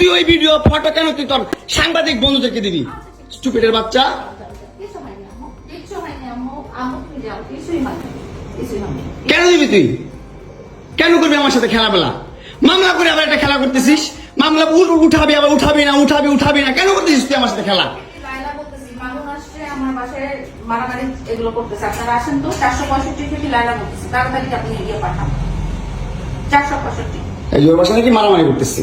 তুই ওই video photo কেন তুই তোর সাংবাদিক বন্ধুদেরকে দিবি? স্টুপিডের বাচ্চা। কেন দিবি তুই? কেন করবি আমার সাথে খেলাবেলা মামলা করে আবার একটা খেলা করতেছিস? মামলা উঠাবি আবার উঠাবি না, উঠাবি উঠাবি না, কেন করতেছিস তুই আমার সাথে খেলা? মারামারি করতেছে।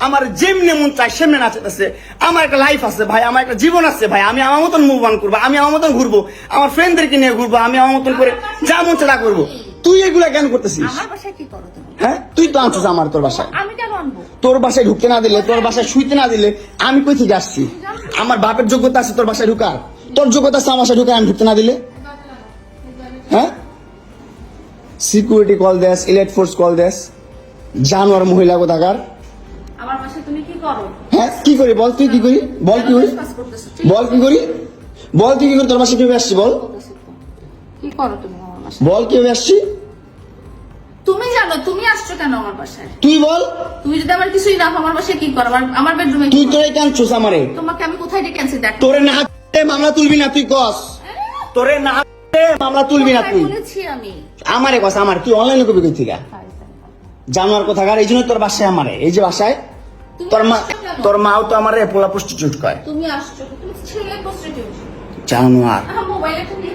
আমার যেমনি মন চায় সেমনি নাচতেছে আমার একটা লাইফ আছে ভাই আমার একটা জীবন আছে ভাই আমি আমার মতন মুভ অন করব আমি আমার মতন ঘুরবো আমার ফ্রেন্ডদেরকে নিয়ে ঘুরবো আমি আমার মতন করে যা মন তা করব। তুই এগুলা কেন করতেছিস? হ্যাঁ? তুই তো আনছিস আমার তোর বাসায়। আমি কেন আনব? তোর বাসায় ঢুকতে না দিলে তোর বাসায় শুইতে না দিলে আমি কই থেকে আসছি? আমার বাপের যোগ্যতা আছে তোর বাসায় ঢুকার। তোর যোগ্যতা আছে আমার বাসায় ঢুকার আমি ঢুকতে না দিলে? হ্যাঁ? সিকিউরিটি কল দেস ইলেট ফোর্স কল দেস। জানোয়ার মহিলা কোথাকার? হ্যাঁ কি করি বল তুই কি করি? বল কি করি? বল কি করি? বল তুই কি করি? তোর বাসায় কীভাবে আসছি বল? কি করো তুমি আমার বল কীভাবে আসছি? তুমি জানো তুমি আসছো কেন আমার বাসায়? তুই বল। তুমি যদি আমার কিছুই না আমার বাসায় কি করো? আমার আমার বেডরুমে তুই তোরে আমারে। তোমাকে আমি কোথায় ডেকে আনছি? দেখ। তোরে না মামলা তুলবি না তুই কস। তোরে না মামলা তুলবি না তুই। বলেছি আমি? আমারে কস আমার। তুই অনলাইনে কবি কই থেকে জানোয়ার কোথাকার? এই জন্য তোর বাসায় আমারে। এই যে বাসায় তোর মা? তোর মাও তো আমারে পোলা প্রস্টিটিউট কয়। তুমি আসছো তুমি ছেলে প্রস্টিটিউট জানোয়ার মোবাইলে তুমি